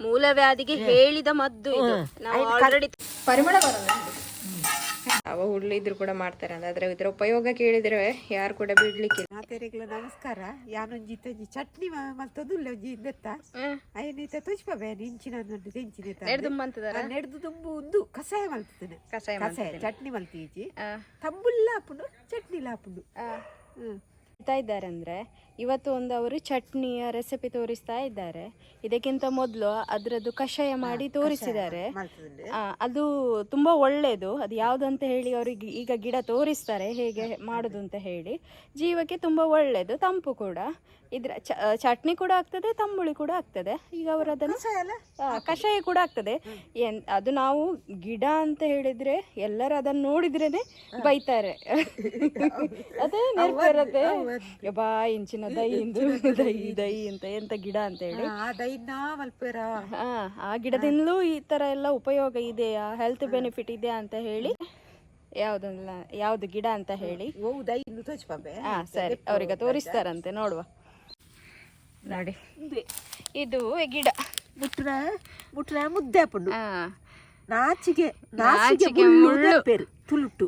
ಮೂಲವ್ಯಾಧಿಗೆ ಹೇಳಿದ ಮದ್ದು ಇದು. ನಾವು ಆಲ್ರೆಡಿ ಪರಿಮಳ ಬರಲ್ಲ ಅವ ಹುಳ್ಳಿದ್ರು ಕೂಡ ಮಾಡ್ತಾರೆ. ಅಂದ್ರೆ ಇದ್ರ ಉಪಯೋಗ ಕೇಳಿದ್ರೆ ಯಾರು ಕೂಡ ಬಿಡ್ಲಿಕ್ಕೆ ಮಾತೆರೆಗ್ಲ ನಮಸ್ಕಾರ. ಯಾನೊಂಜಿ ತಂಜಿ ಚಟ್ನಿ ಮತ್ತೊಂದುಲ್ಲ ಒಂಜಿ ಇಂದೆತ್ತ ತುಷ್ಪ ತುಜ್ಪಬೆ ಇಂಚಿನ ಒಂದು ತೆಂಚಿನ ನೆಡ್ದು ತುಂಬು ಒಂದು ಕಷಾಯ ಮಲ್ತದನೆ ಕಷಾಯ ಕಷಾಯ ಚಟ್ನಿ ಮಲ್ತೀಜಿ. ತಂಬುಲ್ಲ ಹಾಪುಂಡು ಚಟ್ನಿ ಲಾಪುಂಡು ಹ್ಮ್. ಇದ್ದಾರೆ ಅಂದ್ರೆ ಇವತ್ತು ಒಂದು ಅವರು ಚಟ್ನಿಯ ರೆಸಿಪಿ ತೋರಿಸ್ತಾ ಇದ್ದಾರೆ. ಇದಕ್ಕಿಂತ ಮೊದಲು ಅದರದ್ದು ಕಷಾಯ ಮಾಡಿ ತೋರಿಸಿದ್ದಾರೆ. ಆ, ಅದು ತುಂಬಾ ಒಳ್ಳೆಯದು ಅದು ಯಾವುದು ಅಂತ ಹೇಳಿ ಅವರಿಗೆ ಈಗ ಗಿಡ ತೋರಿಸ್ತಾರೆ ಹೇಗೆ ಮಾಡುದು ಅಂತ ಹೇಳಿ. ಜೀವಕ್ಕೆ ತುಂಬಾ ಒಳ್ಳೆಯದು ತಂಪು ಕೂಡ. ಇದ್ರ ಚ- ಚಟ್ನಿ ಕೂಡ ಆಗ್ತದೆ ತಂಬುಳಿ ಕೂಡ ಆಗ್ತದೆ. ಈಗ ಅವರು ಅದನ್ನು ಕಷಾಯ ಆ, ಕಷಾಯ ಕೂಡ ಆಗ್ತದೆ. ಏನ್ ಅದು ನಾವು ಗಿಡ ಅಂತ ಹೇಳಿದ್ರೆ ಎಲ್ಲರೂ ಅದನ್ನು ನೋಡಿದ್ರೇನೆ ಬೈತಾರೆ. ಅದೇ ನೆನಪಿರುತ್ತೆ ಬಾ ಇಂಚಿನ ದೈ ಇಂದು ದೈ ದೈ ಅಂತ ಎಂತ ಗಿಡ ಅಂತ ಹೇಳಿ. ಮಲ್ಪೇರ ಆ, ಗಿಡದಿಂದಲೂ ಈ ತರ ಎಲ್ಲ ಉಪಯೋಗ ಇದೆಯಾ ಹೆಲ್ತ್ ಬೆನಿಫಿಟ್ ಇದೆಯಾ ಅಂತ ಹೇಳಿ. ಯಾವ್ದಲ್ಲ ಯಾವ್ದು ಗಿಡ ಅಂತ ಹೇಳಿ. ಹಾ ಸರಿ ಅವ್ರಿಗೆ ತೋರಿಸ್ತಾರಂತೆ ನೋಡುವ. ನೋಡಿ ಇದು. ಗಿಡ. ಮುಟ್ರ ಮುಟ್ರ ಮುದ್ದೆ ಹಾಪುಂಡು ಆ, ನಾಚಿಗೆ ನಾಚಿಗೆ ಮುಳ್ಳು. ತುಲುಟು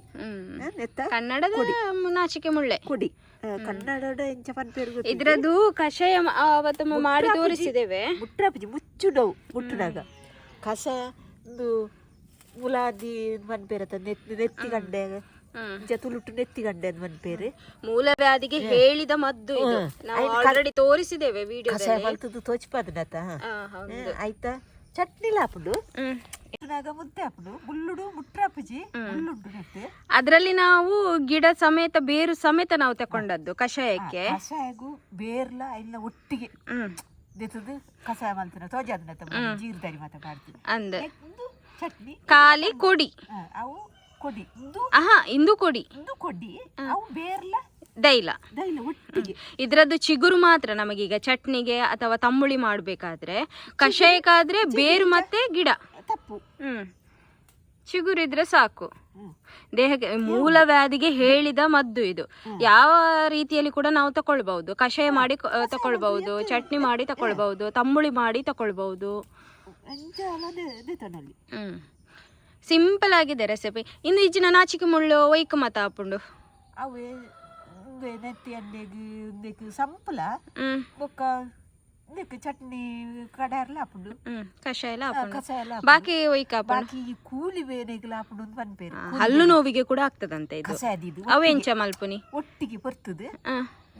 ಕನ್ನಡದ ನಾಚಿಕೆ ಮುಳ್ಳೆ. ಕೊಡಿ. ಎಂಚ. ಇದ್ರದ್ದು ಕಷಾಯ ಅವತ್ತೊಮ್ಮೆ ಮಾಡಿ ತೋರಿಸಿದ್ದೇವೆ. ಮುಟ್ರಾಪಜಿ ಮುಚ್ಚುಡವು ಮುಟ್ಟುನಾಗ ಕಸ ಒಂದು ಮುಲಾದಿ ಮನ್ಪೇರ ನೆತ್ತಿ ನೆತ್ತಿ ಗಂಡೆ. ಜತುಲುಟ್ಟು ನೆತ್ತಿ ಗಂಡೆ ಅದು ಮನ್ಪೇರೆ ಮೂಲ ವ್ಯಾಧಿಗೆ ಹೇಳಿದ ಮದ್ದು ಆಲ್ರೆಡಿ ತೋರಿಸಿದ್ದೇವೆ ಕಸ ವಿಡಿಯೋದಲ್ಲಿ ಮಲ್ತದ್ದು ಹೌದು. ಆಯ್ತಾ? ಚಟ್ನಿ ಹಾಪುಂಡು ಮುದ್ದೆ ಹಾಪುಡು ಮುಳ್ಳುಡು ಮುಟ್ರಾಪಜಿ ಮುಳ್ಳುಂಡು ನೆತ್ತೆ ಅದರಲ್ಲಿ ನಾವು ಗಿಡ ಸಮೇತ ಬೇರು ಸಮೇತ ನಾವು ತಕೊಂಡದ್ದು ಕಷಾಯಕ್ಕೆ. ಕಷಾಯಗೂ ಬೇರ್ಲ ಎಲ್ಲ ಒಟ್ಟಿಗೆ. ದೆತ್ತದು ಕಷಾಯ ಮಲ್ತಿನ ತೋಜಾದನತ ಜೀರ್ದಾರಿ ಮಾತ ಮಾಡ್ತೀನಿ ಅಂದೆ. ಒಂದು ಚಟ್ನಿ ಖಾಲಿ ಕೊಡಿ. ಅವು ಕೊಡಿ. ಒಂದು ಆಹಾ ಇಂದು ಕೊಡಿ. ಇಂದು ಕೊಡಿ. ಅವು ಬೇರ್ಲ ದೈಲ ಇದರದ್ದು ಚಿಗುರು ಮಾತ್ರ ನಮಗೀಗ ಚಟ್ನಿಗೆ ಅಥವಾ ತಂಬುಳಿ ಮಾಡಬೇಕಾದ್ರೆ ಕಷಾಯಕ್ಕಾದ್ರೆ ಬೇರು ಮತ್ತೆ ಗಿಡ. ತಪ್ಪು. ಹ್ಮ್. ಚಿಗುರು ಇದ್ರೆ ಸಾಕು. ದೇಹಕ್ಕೆ ದೇಹಕ್ಕೆ ಮೂಲವ್ಯಾಧಿಗೆ ಹೇಳಿದ ಮದ್ದು ಇದು. ಯಾವ ರೀತಿಯಲ್ಲಿ ಕೂಡ ನಾವು ತಕೊಳ್ಬಹುದು. ಕಷಾಯ ಮಾಡಿ ತಕೊಳ್ಬಹುದು ಚಟ್ನಿ ಮಾಡಿ ತಕೊಳ್ಬಹುದು ತಂಬುಳಿ ಮಾಡಿ ತಕೊಳ್ಬಹುದು. ಹ್ಮ್. ಸಿಂಪಲ್ ಆಗಿದೆ ರೆಸಿಪಿ ಇನ್ನು ಈಚಿನ ನಾಚಿಕೆ ಮುಳ್ಳು ವೈಕ್ ಮತ ಹಾಪುಂಡು ಅವೇ ಒಂದೇ ನೆತ್ತಿ ಅಂಡೆಗ್ ಒಂದಕ್ಕೆ ಸಂಪುಲ ಬೊಕ್ಕ ಒಂದಕ್ಕೆ ಚಟ್ನಿ ಕಡಾರ್ಲ ಆಪುಂಡು ಹ್ಮ್ ಕಷಾಯ ಎಲ್ಲ ಹಾಪುಂಡು ಕಷಾಯ ಎಲ್ಲ ಬಾಕಿ ಒಯ್ಕ ಬಾಕಿ ಕೂಲಿ ಬೇನೆಗ್ಲ ಆಪುಂಡು ಅಂತ ಪನ್ಪೇರು ಹಲ್ಲು ನೋವಿಗೆ ಕೂಡ ಆಗ್ತದಂತೆ ಇದು. ಕಷಾಯದಿದು ಅವೆಂಚ ಮಲ್ಪುನಿ? ಒಟ್ಟಿಗೆ ಬರ್ತದೆ.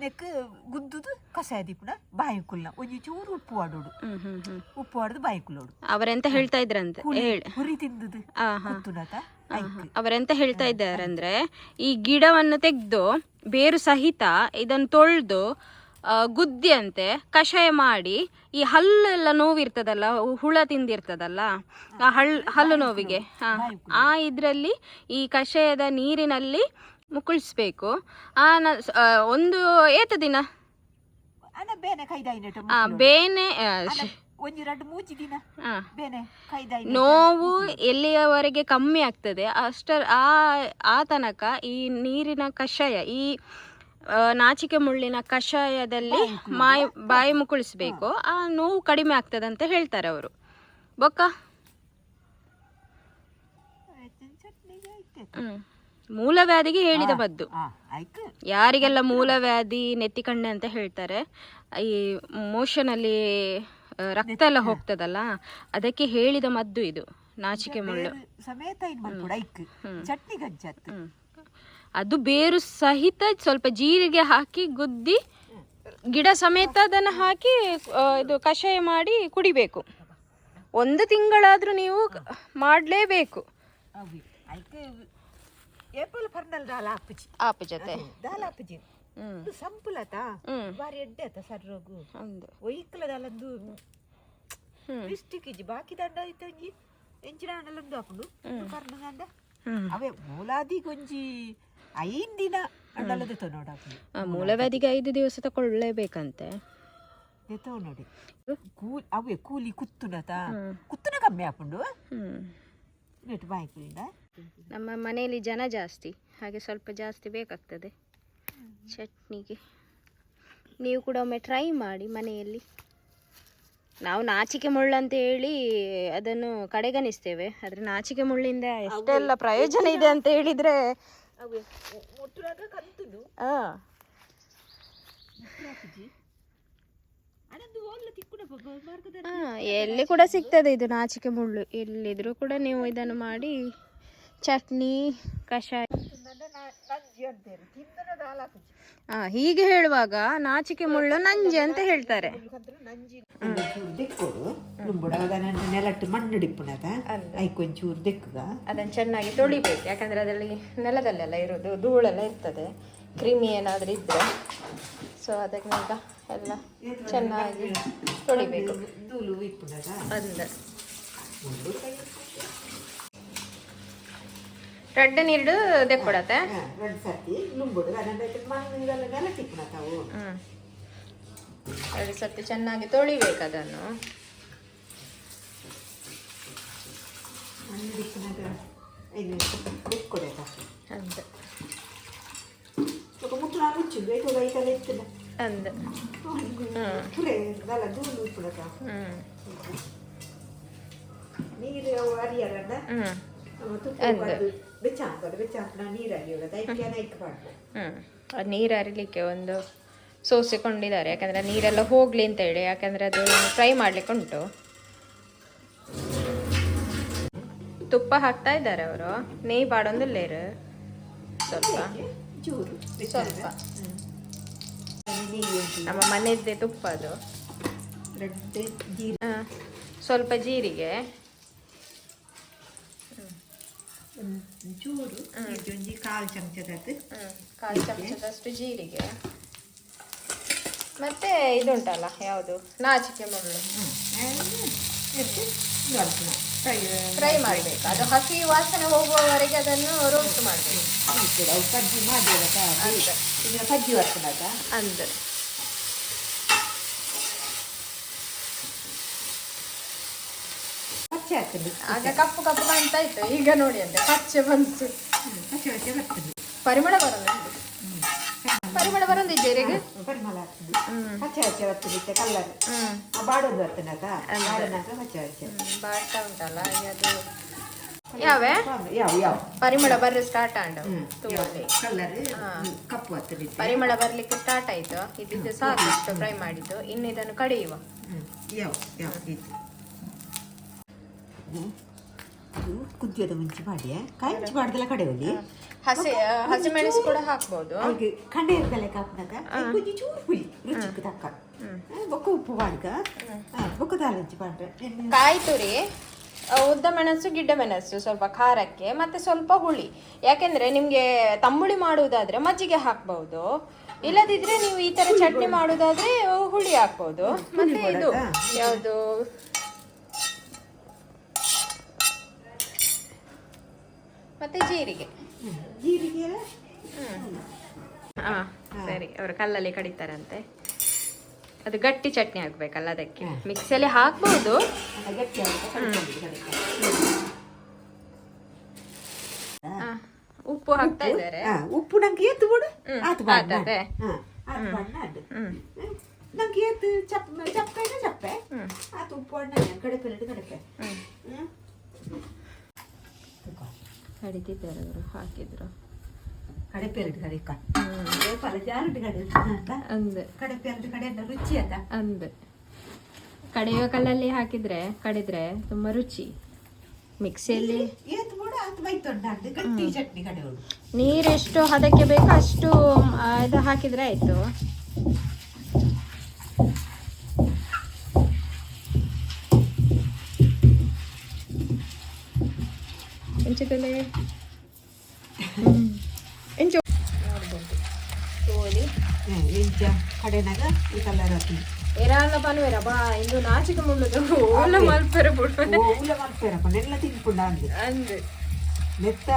ನೆಕ್ ಗುದ್ದುದು ಕಷಾಯ ಪುಣ ಬಾಯಿ ಕುಲ್ಲ ಒಂಜಿ ಚೂರು ಉಪ್ಪು ಆಡೋಡು ಉಪ್ಪು ಆಡೋದು ಬಾಯಿ ಕುಲ್ಲೋಡು ಅವರೆಂತ ಹೇಳ್ತಾ ಇದ್ರಂತೆ? ಹುರಿ ತಿಂದದು. ಗೊತ್ತುನಾತ ಅವರೆಂತ ಹೇಳ್ತಾ ಇದ್ದಾರೆ ಅಂದ್ರೆ ಈ ಗಿಡವನ್ನು ತೆಗೆದು ಬೇರು ಸಹಿತ ಇದನ್ನು ತೊಳೆದು ಗುದ್ದಿ ಅಂತೆ ಕಷಾಯ ಮಾಡಿ ಈ ಹಲ್ಲೆಲ್ಲ ನೋವಿರ್ತದಲ್ಲ ಹುಳ ತಿಂದಿರ್ತದಲ್ಲ ಆ ಹಲ್ ಹಲ್ಲು ನೋವಿಗೆ. ಹಾ, ಆ ಇದರಲ್ಲಿ ಈ ಕಷಾಯದ ನೀರಿನಲ್ಲಿ ಮುಕುಳಿಸ್ಬೇಕು. ಆ ಒಂದು ಏತ ದಿನ? ಬೇನೆ ಮೂಜಿ ದಿನ ಬೇನೆ ನೋವು ಎಲ್ಲಿಯವರೆಗೆ ಕಮ್ಮಿ ಆಗ್ತದೆ ಅಷ್ಟರ ಆ ಆ ತನಕ ಈ ನೀರಿನ ಕಷಾಯ ಈ ನಾಚಿಕೆ ಮುಳ್ಳಿನ ಕಷಾಯದಲ್ಲಿ ಮಾಯಿ ಬಾಯಿ ಮುಕುಳಿಸ್ಬೇಕು ಆ ನೋವು ಕಡಿಮೆ ಆಗ್ತದೆ ಅಂತ ಹೇಳ್ತಾರೆ ಅವರು. ಬೊಕ್ಕ? ಮೂಲವ್ಯಾಧಿಗೆ ಹೇಳಿದ ಬದ್ದು. ಯಾರಿಗೆಲ್ಲ ಮೂಲವ್ಯಾಧಿ ನೆತ್ತಿಕಣ್ಣೆ ಅಂತ ಹೇಳ್ತಾರೆ ಈ ಮೋಷನಲ್ಲಿ ರಕ್ತ ಎಲ್ಲ ಹೋಗ್ತದಲ್ಲ? ಅದಕ್ಕೆ ಹೇಳಿದ ಮದ್ದು ಇದು ನಾಚಿಕೆ ಮುಳ್ಳು. ಸಮೇತ ಚಟ್ನಿ ಅದು ಬೇರು ಸಹಿತ ಸ್ವಲ್ಪ ಜೀರಿಗೆ ಹಾಕಿ ಗುದ್ದಿ ಗಿಡ ಸಮೇತ ಅದನ್ನು ಹಾಕಿ ಇದು ಕಷಾಯ ಮಾಡಿ ಕುಡಿಬೇಕು. ಒಂದು ತಿಂಗಳಾದ್ರೂ ನೀವು ಮಾಡಲೇಬೇಕು. ಅವಿ ಆಯ್ತು ಏಪಲ್ ಪರ್ನಲ್ ದಾಲ ಹಾಪುಜಿ ಆಪ ಜೊತೆ. ಸಂಪುಲತ ಬಾರಿ ಎಡ್ಡೆ ಆತ ಸರ್ರೋಗು ಒಂದು ಒಯ್ಕಲ ದಾಲಂದು ಹ್ಮ್. ಡಿಸ್ಟಿಕ್ ಇಜ್ಜಿ ಬಾಕಿ ದಂಡ ಐತೆ ಒಂಜಿ ಎಂಚಿನ ಹಣ್ಣಲಂದು ಹಾಪುಂಡು ಕರ್ನಗಂಡ ಹ್ಮ್. ಅವೇ ಮೂಲಾದಿ ಗೊಂಜಿ ಐನ್ ದಿನ ಹಣ್ಣಲದ ನೋಡ ಆ, ಮೂಲವ್ಯಾಧಿಗೆ ಐದು ದಿವಸ ತಗೊಳ್ಳೇಬೇಕಂತೆ. ನೋಡಿ ಕೂಲಿ ಅವೇ ಕೂಲಿ ಕುತ್ತುನತ. ಕುತ್ತುನ ಕಮ್ಮಿ ಹಾಕೊಂಡು ಹ್ಮ್. ನೆಟ್ ಬಾಯಿ ಕುಲಿಂದ ನಮ್ಮ ಮನೆಯಲ್ಲಿ ಜನ ಜಾಸ್ತಿ ಹಾಗೆ ಸ್ವಲ್ಪ ಜಾಸ್ತಿ ಬೇಕಾಗ್ತದೆ. ಚಟ್ನಿಗೆ. ನೀವು ಕೂಡ ಒಮ್ಮೆ ಟ್ರೈ ಮಾಡಿ ಮನೆಯಲ್ಲಿ. ನಾವು ನಾಚಿಕೆ ಮುಳ್ಳು ಅಂತ ಹೇಳಿ ಅದನ್ನು ಕಡೆಗಣಿಸ್ತೇವೆ. ಆದರೆ ನಾಚಿಕೆ ಮುಳ್ಳಿಂದ ಎಷ್ಟೆಲ್ಲ ಪ್ರಯೋಜನ ಇದೆ ಅಂತ ಹೇಳಿದ್ರೆ ಎಲ್ಲಿ ಕೂಡ ಸಿಗ್ತದೆ ಇದು ನಾಚಿಕೆ ಮುಳ್ಳು. ಎಲ್ಲಿದ್ರೂ ಕೂಡ ನೀವು ಇದನ್ನು ಮಾಡಿ ಚಟ್ನಿ ಕಷಾಯ. ಹೀಗೆ ಹೇಳುವಾಗ ನಾಚಿಕೆ ಮುಳ್ಳು ನಂಜಿ ಅಂತ ಹೇಳ್ತಾರೆ. ದೆಕ್ಕೋಡು. ನೆಲಟ್ಟು ಮಣ್ಣು ಡಿಪ್ಪುನದ ಐಕೊಂಚೂರು ದೆಕ್ಕುಗ. ಅದನ್ನು ಚೆನ್ನಾಗಿ ತೊಳಿಬೇಕು. ಯಾಕಂದ್ರೆ ಅದರಲ್ಲಿ ನೆಲದಲ್ಲೆಲ್ಲ ಇರೋದು ಧೂಳೆಲ್ಲ ಇರ್ತದೆ. ಕ್ರಿಮಿ ಏನಾದರೂ ಇದ್ದರೆ ಸೊ ಅದಕ್ಕೆ ಈಗ ಎಲ್ಲ ಚೆನ್ನಾಗಿ ತೊಳಿಬೇಕು. ಧೂಳು ಇಪ್ಪುನದ ಅಂದ. ರೆಡ್ ನೀರು ದೆಕ್ ರೆಡ್ ಸರ್ತಿ ಲುಂಬುಡು ಅದನ್ನ ನೀರಲ್ಲ ನೆಲಸಿಕ್ಬಿಡ ತಾವು ಎರಡು ಸರ್ತಿ ಚೆನ್ನಾಗಿ ತೊಳಿಬೇಕು ಅದನ್ನು. ಅಂದೆ. ಅಂದೆ. ನೀರು ಅರಿಯಲ್ಲ ಅಂದೆ. ಹ್ಞೂ ಅದು ನೀರು ಹರಿಲಿಕ್ಕೆ ಒಂದು ಸೋಸಿಕೊಂಡಿದ್ದಾರೆ. ಯಾಕಂದ್ರೆ ನೀರೆಲ್ಲ ಹೋಗ್ಲಿ ಅಂತ ಹೇಳಿ. ಯಾಕಂದ್ರೆ ಅದು ಫ್ರೈ ಮಾಡ್ಲಿಕ್ಕೆ ಉಂಟು. ತುಪ್ಪ ಹಾಕ್ತಾ ಇದ್ದಾರೆ ಅವರು. ನೇಯ್ ಬಾಡೊಂದು ಲೇರ್ ಸ್ವಲ್ಪ. ಸ್ವಲ್ಪ. ನಮ್ಮ ಮನೆಯದ್ದೇ ತುಪ್ಪ ಅದು. ಸ್ವಲ್ಪ ಜೀರಿಗೆ. ಚೂರು ಒಂಜಿ ಕಾಲು ಚಮಚದದ್ದು ಕಾಲು ಚಮಚದಷ್ಟು ಜೀರಿಗೆ ಮತ್ತೆ ಇದುಂಟಲ್ಲ ಯಾವುದು ನಾಚಿಕೆ ಮುಳ್ಳು ಫ್ರೈ ಮಾಡಬೇಕು ಅದು ಹಸಿ ವಾಸನೆ ಹೋಗುವವರೆಗೆ ಅದನ್ನು ರೋಸ್ಟ್ ಮಾಡಬೇಕು ಸಜ್ಜಿ ಮಾಡಿ ಸಜ್ಜಿ ಈಗ ಕಜ್ಜಿ ಬರ್ತದಾಗ ಅಂದ್ ಪಚ್ಚೆ ಆಗ್ತದೆ ಆಗ ಕಪ್ಪು ಕಪ್ಪು ಕಾಣ್ತಾ ಇತ್ತು. ಈಗ ನೋಡಿ ಅಂತ ಪಚ್ಚೆ ಬಂತು. ಪಚ್ಚೆ ಪಚ್ಚೆ ಬರ್ತದೆ. ಪರಿಮಳ ಬರಲ್ಲ ಪರಿಮಳ ಬರಲ್ಲ ಜೀರಿಗೆ ಪರಿಮಳ ಆಗ್ತದೆ. ಹಚ್ಚೆ ಹಚ್ಚೆ ಬರ್ತದೆ ಕಲ್ಲರ್ ಬಾಡೋದು ಬರ್ತನಕ ಬಾಡನಾಗ ಪಚ್ಚೆ ಪಚ್ಚೆ ಬಾಡ್ತಾ ಉಂಟಲ್ಲ ಅದು. ಯಾವೆ? ಯಾವ ಯಾವ ಪರಿಮಳ ಬರ್ರಿ ಸ್ಟಾರ್ಟ್ ಆಂಡು. ಹ್ಮ್ ಕಲರ್ ಕಪ್ಪು ಆಗ್ತದೆ ಪರಿಮಳ ಬರ್ಲಿಕ್ಕೆ ಸ್ಟಾರ್ಟ್ ಆಯ್ತು. ಇದಿದ್ದು ಸಾಕು ಇಷ್ಟು ಫ್ರೈ ಮಾಡಿದ್ದು. ಇನ್ನು ಇದನ್ನು ಕಡಿಯುವ. ಯಾವ ಯಾವ ರೀತಿ ಅದು ಕುದಿಯೋದ ಮುಂಚೆ ಮಾಡಿ ಕಾಯಿ ಮುಂಚೆ ಮಾಡ್ದಲ್ಲ ಕಡೆಯಲ್ಲಿ ಹಸಿ ಹಸಿಮೆಣಸು ಕೂಡ ಹಾಕ್ಬೋದು. ಅವ್ರಿಗೆ ಕಂಡೆ ಇರ್ತಲ್ಲ ಕಾಪ್ನಾಗ ಕುದಿ ಚೂರು ಹುಳಿ ರುಚಿಗೆ ತಕ್ಕ. ಬೊಕ್ಕ ಉಪ್ಪು ಮಾಡ್ಕ. ಬೊಕ್ಕ ದಾಲಂಚಿ ಮಾಡ್ರೆ. ಕಾಯಿ ತುರಿ ಉದ್ದ ಮೆಣಸು ಗಿಡ್ಡ ಮೆಣಸು ಸ್ವಲ್ಪ ಖಾರಕ್ಕೆ ಮತ್ತೆ ಸ್ವಲ್ಪ ಹುಳಿ. ಯಾಕೆಂದ್ರೆ ನಿಮ್ಗೆ ತಂಬುಳಿ ಮಾಡುವುದಾದ್ರೆ ಮಜ್ಜಿಗೆ ಹಾಕ್ಬಹುದು ಇಲ್ಲದಿದ್ರೆ ನೀವು ಈ ತರ ಚಟ್ನಿ ಮಾಡುವುದಾದ್ರೆ ಹುಳಿ ಹಾಕ್ಬಹುದು ಮತ್ತೆ ಇದು ಯಾವುದು? ಮತ್ತೆ ಜೀರಿಗೆ. ಜೀರಿಗೆ? ಹಾ ಸರಿ. ಅವರು ಕಲ್ಲಲ್ಲಿ ಕಡಿತಾರಂತೆ. ಅದು ಗಟ್ಟಿ ಚಟ್ನಿ ಆಗ್ಬೇಕಲ್ಲ ಅದಕ್ಕೆ. ಮಿಕ್ಸಿಯಲ್ಲಿ. ಆ, ಉಪ್ಪು ಹಾಕ್ತಾ ಇದ್ದಾರೆ. ಆ, ಉಪ್ಪು ನಂಗೆ ಏತು ಬಿಡು. ಹ್ಮ್, ಆತು ಹ್ಮ್. ನಂಗೆ ಏತು ಚಪ್ ಚಪ್ಪೆ. ಚಪ್ಪೆ ಆತು ಉಪ್ಪು ಕಡಪೆ ಕಡಪೆ. ಕಡಿತಿದ್ದಾರೆ ಅವರು ಹಾಕಿದ್ರು. ಕಡಿಯೋ ಜಾರಡು ಕಡೆ ಕಡೆ ರುಚಿ ಅದ? ಅಂದ್. ಕಡೆಯುವ ಕಲ್ಲಲ್ಲಿ ಹಾಕಿದ್ರೆ ಕಡಿದ್ರೆ ತುಂಬಾ ರುಚಿ. ಮಿಕ್ಸಿಯಲ್ಲಿ ನೀರೆಷ್ಟು ಹದಕ್ಕೆ ಬೇಕೋ ಅಷ್ಟು ಇದು ಹಾಕಿದ್ರೆ ಆಯ್ತು. ಎಂಚದಲ್ಲೇ ಎಂಚು. ನೋಡ್ಬೋದು ತೋಲಿ ಇಂಚ ಕಡೆನಾಗ ಈ ಕಲರ್ ಹಾಕಿ. ಎರಾಲ ಪನ್ವೇರ ಬಾ ಇಂದು ನಾಚಿಕೆ ಮುಳ್ಳುದು ಓಲ ಮಲ್ಪೆರ ಬಿಡು. ಓಲ ಮಾಡ್ತಾರಪ್ಪ ನೆಲ್ಲ ತಿನ್ಪುಂಡ ಅಂದು. ಅಂದ್. ನೆತ್ತ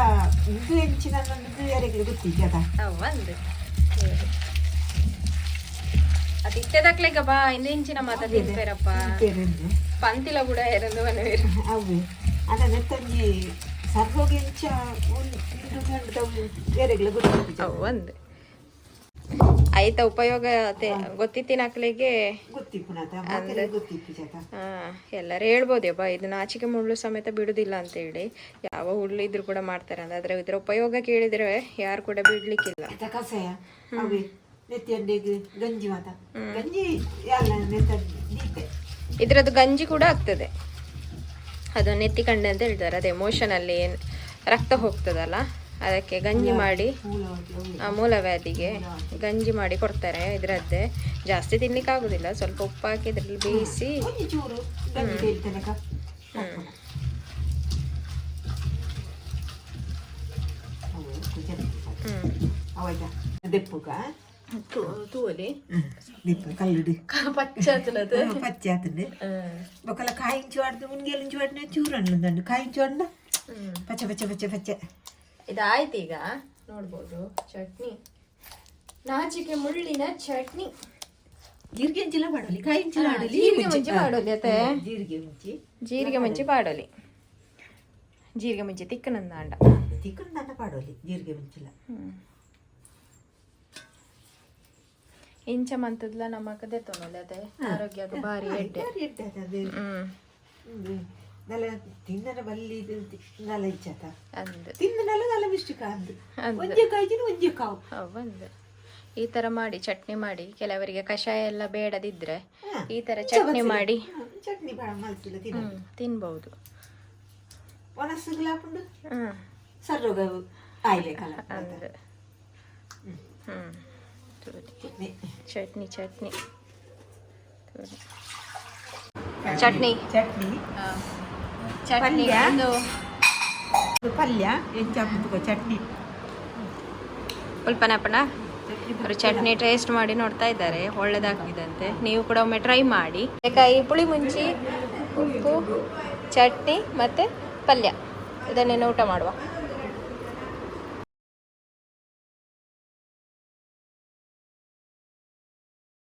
ಇದು ಹೆಂಚಿನ ಇದು ಯಾರಿಗೂ ಗೊತ್ತಿದ್ದೆ ಅದ? ಅವ್ ಅಂದ್. ಅದು ಇಟ್ಟದಕ್ಲೆಗ ಬಾ ಇಂದು ಇಂಚಿನ ಮಾತ ತಿನ್ಪೇರಪ್ಪ. ಪಂತಿಲ ಕೂಡ ಎರದು ಮನವೇರು ಅವು ಅದ ಇಂಚ ಒಂದು. ಆಯ್ತಾ ಉಪಯೋಗ ಗೊತ್ತಿತ್ತಿನ ಹಾಕ್ಲಿಗೆ ಅಂದ್ರೆ ಎಲ್ಲರೂ ಹೇಳ್ಬೋದಪ್ಪ ಇದು ನಾಚಿಕೆ ಮುಳ್ಳು ಸಮೇತ ಬಿಡುದಿಲ್ಲ ಅಂತ ಹೇಳಿ. ಯಾವ ಹುಳ್ಳು ಇದ್ರು ಕೂಡ ಮಾಡ್ತಾರೆ ಅಂತ ಅದ್ರ ಇದ್ರ ಉಪಯೋಗ ಕೇಳಿದ್ರೆ ಯಾರು ಕೂಡ ಬಿಡ್ಲಿಕ್ಕಿಲ್ಲ. ಇದ್ರದ್ದು ಗಂಜಿ ಕೂಡ ಆಗ್ತದೆ. ಅದು ನೆತ್ತಿಕಂಡೆ ಅಂತ ಹೇಳ್ತಾರೆ. ಅದೇ ಮೋಷನಲ್ಲಿ ರಕ್ತ ಹೋಗ್ತದಲ್ಲ ಅದಕ್ಕೆ ಗಂಜಿ ಮಾಡಿ ಮೂಲವ್ಯಾಧಿಗೆ ಗಂಜಿ ಮಾಡಿ ಕೊಡ್ತಾರೆ ಇದರದ್ದೇ. ಜಾಸ್ತಿ ತಿನ್ಲಿಕ್ಕೆ ಆಗೋದಿಲ್ಲ ಸ್ವಲ್ಪ ಉಪ್ಪು ಹಾಕಿ ಇದ್ರಲ್ಲಿ ಬೇಯಿಸಿ. ಒಂಜಿ ಚೂರು ಗಂಜಿ ತೇಲ್ತನಕ ಹ್ಮ್ ಅವಾಯ್ತಾ ದೆಪ್ಪುಗ ತೂವಲಿ ದೀಪ ಕಲ್ಲುಡು ಪಚ್ಚ ಪಚ್ಚೆ ಆತಂಡೆ ಬೊಕಲ ಕಾಯಿಂಚು ಆಡ್ದು ಮುನ್ಗೆಲಿಂಚು ಆಡ್ನೆ ಚೂರು ಅನ್ಲಂದಂಡು ಕಾಯಿಂಚು ಆಡ್ನ ಪಚ್ಚೆ ಪಚ್ಚೆ ಪಚ್ಚೆ ಪಚ್ಚೆ ಇದಾಯ್ತು ಈಗ ನೋಡ್ಬೋದು ಚಟ್ನಿ ನಾಚಿಕೆ ಮುಳ್ಳಿನ ಚಟ್ನಿ ಜೀರಿಗೆ ಹಂಚಿಲ ಮಾಡಲಿ ಕಾಯಿಂಚಿಲ ಹಾ, ಆಡಲಿ ಜೀರಿಗೆ ಮುಂಚೆ ಮಾಡೋಲಿ ಅತ್ತೆ. ಜೀರಿಗೆ ಮುಂಚಿ ಜೀರಿಗೆ ಮುಂಚೆ ಪಾಡೋಲಿ ಜೀರಿಗೆ ಮುಂಚೆ ತಿಕ್ಕನಂದ ಅಂಡ ತಿಕ್ಕನ್ ನನ್ನ ಪಾಡೋಲಿ ಜೀರಿಗೆ ಮುಂಚಿಲ ಇಂಚ ಮಂತದ್ಲ ದೆತ್ತೊನೊಲೆ ಅದೇ. ಆರೋಗ್ಯಕ್ಕೆ ಭಾರಿ ಎಡ್ಡೆ. ಅದು ಮಿಸ್ಟಿಕ ಅಂದು. ಅಂದ್. ಒಂಜೆ ಕಾಯ್ಜಿನ ಕಾವು. ಬಂದ್. ಈ ತರ ಮಾಡಿ ಚಟ್ನಿ ಮಾಡಿ ಕೆಲವರಿಗೆ ಕಷಾಯ ಎಲ್ಲ ಬೇಡದಿದ್ರೆ ಈ ತರ ಚಟ್ನಿ ಮಾಡಿ. ಚಟ್ನಿ ಬಹಳ ಮಲ್ಸಿಲ್ಲ ತಿನ್ಬಹುದು ಹ್ಮ್ ಸರ್ರೋಗ ಆಯ್ಲೆ ಕಲ ಹ್ಮ್. ಚಟ್ನಿ ಚಟ್ನಿ. ಚಟ್ನಿ. ಚಟ್ನಿ. ಚಟ್ನಿ. ಪಲ್ಯ. ಚಟ್ನಿ. ಉಲ್ಪನಪ್ಪಣ ಅವರು ಚಟ್ನಿ ಟೇಸ್ಟ್ ಮಾಡಿ ನೋಡ್ತಾ ಇದ್ದಾರೆ. ಒಳ್ಳೇದಾಗ್ತಿದಂತೆ ನೀವು ಕೂಡ ಒಮ್ಮೆ ಟ್ರೈ ಮಾಡಿ. ಬೇಕಾಯಿ ಪುಳಿ ಮುಂಚಿ ಉಪ್ಪು ಚಟ್ನಿ ಮತ್ತು ಪಲ್ಯ. ಇದನ್ನೇನು ಊಟ ಮಾಡುವ.